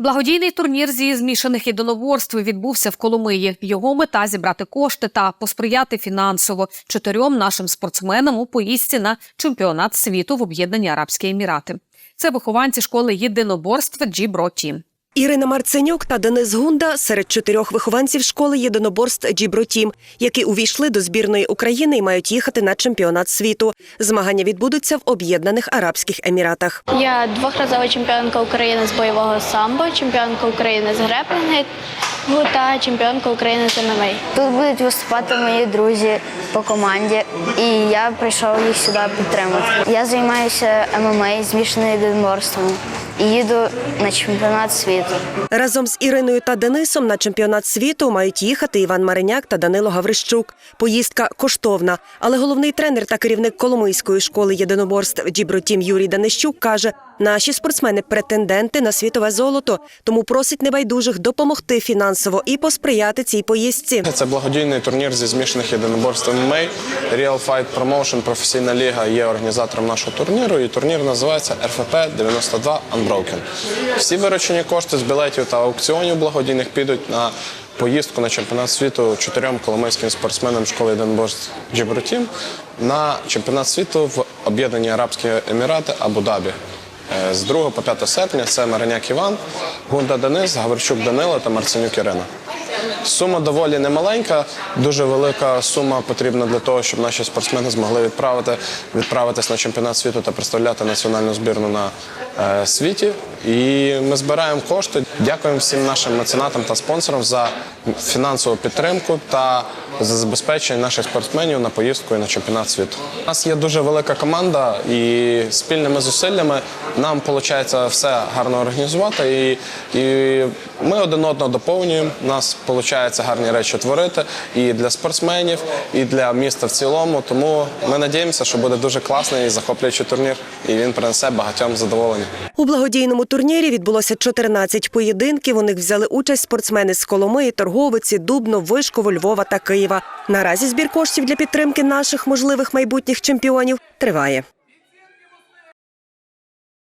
Благодійний турнір зі змішаних єдиноборств відбувся в Коломиї. Його мета зібрати кошти та посприяти фінансово чотирьом нашим спортсменам у поїздці на чемпіонат світу в Об'єднані Арабські Емірати. Це вихованці школи єдиноборств Джібро Тім. Ірина Марценюк та Денис Гунда серед чотирьох вихованців школи єдиноборств Джібротім, які увійшли до збірної України і мають їхати на чемпіонат світу. Змагання відбудуться в Об'єднаних Арабських Еміратах. Я двохразова чемпіонка України з бойового самбо, чемпіонка України з греплінгу та чемпіонка України з ММА. Тут будуть виступати мої друзі по команді, і я прийшов їх сюди підтримати. Я займаюся ММА, змішаним єдиноборством і їду на чемпіонат світу. Разом з Іриною та Денисом на чемпіонат світу мають їхати Іван Мариняк та Данило Гаврищук. Поїздка коштовна, але головний тренер та керівник Коломийської школи єдиноборств Джібротім Юрій Данищук каже: наші спортсмени претенденти на світове золото, тому просить небайдужих допомогти фінансово і посприяти цій поїздці. Це благодійний турнір зі змішаних єдиноборств ММА. Real Fight Promotion, професійна ліга є організатором нашого турніру. І турнір називається РФП 92 Unbroken. Всі виручені кошти з білетів та аукціонів благодійних підуть на поїздку на чемпіонат світу чотирьом коломийським спортсменам школи єдиноборств Джибрутім на чемпіонат світу в Об'єднані Арабські Емірати Абу-Дабі. Е, З 2 по 5 серпня це Мариняк Іван, Гунда Денис, Гаврчук Данила та Марценюк Ірина. Сума доволі немаленька, дуже велика сума потрібна для того, щоб наші спортсмени змогли відправити, відправитись на чемпіонат світу та представляти національну збірну на світі. І ми збираємо кошти. Дякуємо всім нашим меценатам та спонсорам за фінансову підтримку та за забезпечення наших спортсменів на поїздку і на чемпіонат світу. У нас є дуже велика команда, і спільними зусиллями нам виходить все гарно організувати. І, і ми один одного доповнюємо. У нас виходить гарні речі творити і для спортсменів, і для міста в цілому. Тому ми надіємося, що буде дуже класний і захоплюючий турнір, і він принесе багатьом задоволення. У благодійному турнірі відбулося 14 поєдинків. У них взяли участь спортсмени з Коломиї, Торговиці, Дубно, Вишково, Львова та Києва. Наразі збір коштів для підтримки наших можливих майбутніх чемпіонів триває.